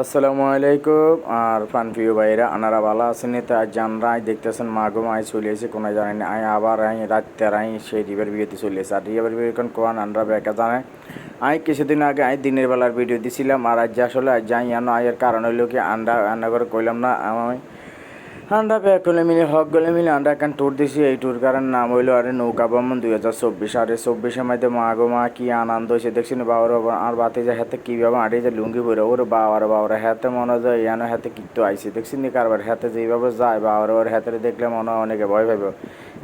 আসসালামু আলাইকুম। আর প্রিয় ভাইরা আনারা ভালো আছেন? তো আজ জানরা দেখতেছেন মাগো আই চলে এসে কোনো জানেন আয় আবার আই রাত্রে আই সেই রিভার বিয়েতে চলে এসে আর রিভার বিয়ে কোন কোয়ান আনরা বেকা জানে? আই কিছুদিন আগে আই দিনের বেলার ভিডিও দিছিলাম। আর আজ আসলে আজ যাই আনো, আয়ের কারণ হইল কি, আন্ডা রান্না করে কইলাম না, আমি আন্ডা ব্যাগ করলে মিলে হক গলে মিলে আন্ডা এখন ট্যুর দিছি? এই ট্যুর কারণ নাম হইল আরে নৌকা ভ্রমণ দুই হাজার চব্বিশ। আরে চব্বিশের মধ্যে মা গো মা, কি আনন্দ হয়েছে দেখছি না বাবার আর বাতে যে হাতে কীভাবে আড়ে যে লুঙ্গি পরে, ওর বাবার বাবার, হাতে মনে হয় ইয়ানো হাতে কিত্তু আইছে। দেখছি নি কারবার, হাতে যেভাবে যায় বাবার ওর হাতে দেখলে মনে হয় অনেকে ভয় পাবে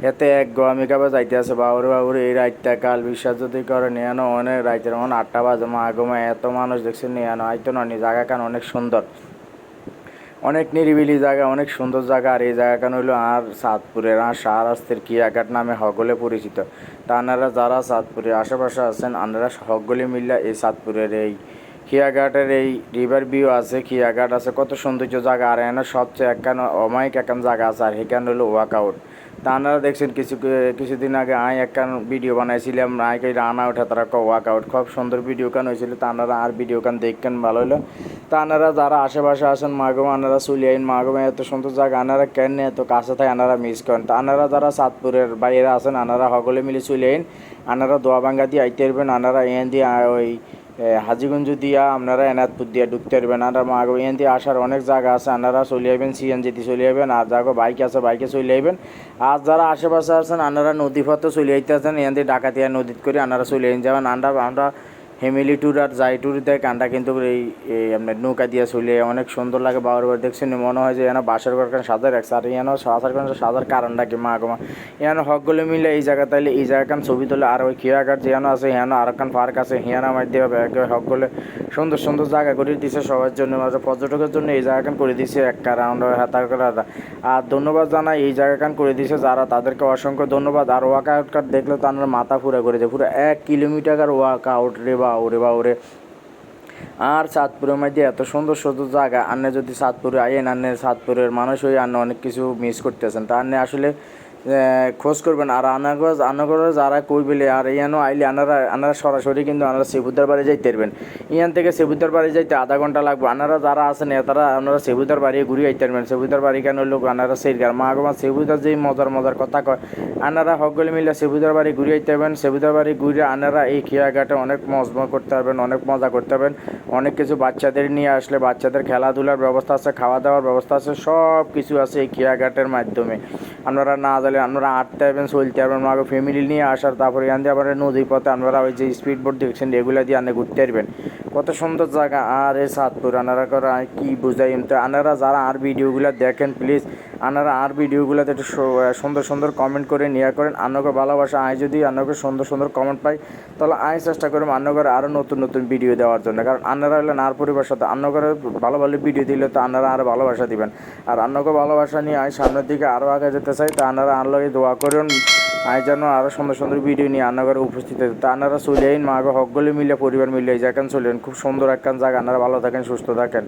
এতে এক আমি কাবে যাইতে আছে বাবুর বাবুর, এই রাইতটা কাল বিশ্বাস যদি করে নিয়ানো অনেক রাইতের মনে আটটা বাজে মা গো মা, এত মানুষ দেখছি নিয়ানো আইতো না জায়গা কান অনেক সুন্দর। অনেক নিরিবিলি জায়গা, অনেক সুন্দর জায়গা। আর এই জায়গাখান হইল আর চাঁদপুরের আর শাহরাস্তের কিয়াঘাট নামে হগলে পরিচিত। তা আনারা যারা সাতপুরের আশেপাশে আছেন আনারা হগলে মিল্লা এই চাঁদপুরের এই খিয়াঘাটের এই রিভার ভিউ আছে, খিয়াঘাট আছে। কত সৌন্দর্য জায়গা। আর এখানে সবচেয়ে একখান অমায়িক একখান জায়গা আছে, আর সেখানে হলো ওয়াকআউট তা আপনারা দেখছেন, কিছু কিছুদিন আগে আই একখান ভিডিও বানাইছিলাম। আইকে রানা ওঠা তারা ওয়াকআউট খুব সুন্দর ভিডিও কান হয়েছিল তা আপনারা আর ভিডিও কান দেখকেন ভালো হলো তা আনারা যারা আশেপাশে আসেন মাগো আনারা চলে আইন মাগো এত সুন্দর জায়গা আনারা কেন এত কাছে থাকে আনারা মিস করেন? তা আনারা যারা সাতপুরের বাইরে আছেন আনারা সকলে মিলে চলে আইন আনারা দোয়া ভাঙ্গা দিয়ে আইতে পারবেন আনারা এন দিয়ে ওই হাজিগঞ্জ দিয়া আপনারা এনাদপুর দিয়া ঢুকতে পারবেন। আর মাগো এন দিয়ে আসার অনেক জায়গা আছে। আপনারা চলে যাবেন সিএনজিতে চলে যাবেন আর যাগো বাইক আছে, বাইকে চলে যাবেন আর যারা আশেপাশে আছেন, আপনারা নদী পথে চলে যাইতে আছেন এখান ডাকাতিয়া নদীত করে আপনারা চলে যাবেন। আমরা আমরা ফ্যামিলি ট্যুর আর যাই ট্যুর দেয় কানটা কিন্তু এই আপনার নৌকা দিয়ে চলে অনেক সুন্দর লাগে বাবার বাড়ি। দেখছেন মনে হয় যে এনা বাসার ঘর কারণ সাজার রাখছে। আর এনে সাজার কারণ সাজার কারণটা কি, মা গমা এনে হকগুলো মিলে এই জায়গা তাইলে এই জায়গাখান ছবি তোলে। আর ওই খিয়াঘাট যেন আছে হেন আর একখান পার্ক আছে হিয়ানা মাধ্যমে হকগুলো সুন্দর সুন্দর জায়গা করে দিছে সবার জন্য। পর্যটকের জন্য এই জায়গাখান করে দিছে একটা রাউন্ড হাতার করে আর ধন্যবাদ জানাই এই জায়গাখান করে দিছে যারা তাদেরকে অসংখ্য ধন্যবাদ। আর ওয়াক আউট দেখলে তো আমরা মাথা ফুরে করে দেয়। পুরো এক কিলোমিটার ওয়াক আউট রে বা ওরে বাউরে। আর চাঁদপুরের মধ্যে এত সুন্দর সুন্দর জায়গা। আন্নে যদি চাঁদপুরে আইন আন্নে চাঁদপুরের মানুষ হয়ে আন্নে অনেক কিছু মিস করতেছেন। তা আন্নে আসলে খোঁজ করবেন। আর আনাগজ আনাগর যারা কই বলে আর ইয়ানো আইলে আনারা আনারা সরাসরি কিন্তু আনারা সেবুদ্দার বাড়ি যাইতে পারবেন। ইয়ান থেকে সেবুদ্দার বাড়ি যাইতে আধা ঘণ্টা লাগবে। আনারা যারা আছেন তারা আপনারা সেবুদ্দার বাড়ি ঘুরে যাইতে পারবেন। সেবুদ্দার বাড়ি কেন লোক আনারা সেইগার মা আগমা সেবুদ্দার যে মজার মজার কথা কয়। আনারা হকগুলি মিলে সেবুদ্দার বাড়ি ঘুরে যাইতে পারবেন। সেবুদ্দার বাড়ি ঘুরে আনারা এই খেয়াঘাটে অনেক মজমা করতে পারবেন, অনেক মজা করতে পারবেন। অনেক কিছু বাচ্চাদের নিয়ে আসলে বাচ্চাদের খেলাধুলার ব্যবস্থা আছে, খাওয়া দাওয়ার ব্যবস্থা আছে সব কিছু আছে এই খেয়াঘাটের মাধ্যমে। আপনারা না জানলে আপনারা আটতে পারবেন চলতে পারবেন আগে ফ্যামিলি নিয়ে আসার, তারপরে এখান দিয়ে আবার নদীর পথে আপনারা ওই যে স্পিড বোট দেখছেন, এগুলো দিয়ে আপনি ঘুরতে পারবেন। কত সুন্দর জায়গা। আর এই সাতপুর, আনারা করে কি বুঝাই তো আনারা যারা আর ভিডিওগুলো দেখেন প্লিজ আনারা আর ভিডিওগুলোতে একটু সুন্দর সুন্দর কমেন্ট করে নিয়ে করেন। আন্নকে ভালোবাসা আয় যদি আন্নকে সুন্দর সুন্দর কমেন্ট পাই তাহলে আয় চেষ্টা করব আন্নগরে আরও নতুন নতুন ভিডিও দেওয়ার জন্য। কারণ আন্নারা হলেন আর পরিবার সাথে ভালো ভালো ভিডিও দিলে তো আন্নারা আরও ভালোবাসা দিবেন। আর আন্নকে ভালোবাসা নিয়ে আয় সামনের দিকে আরও আগে যেতে চাই, তো আন্নারা আনলগে দোয়া করুন। আয় যেন আরও সুন্দর সুন্দর ভিডিও নিয়ে আন্নাগরে উপস্থিত হয়েছে তা আনারা চলে আইন, মা হকগুলি মিলে, পরিবার মিলে এই জায়গান চলেন খুব সুন্দর একখান জায়গা। আনারা ভালো থাকেন, সুস্থ থাকেন।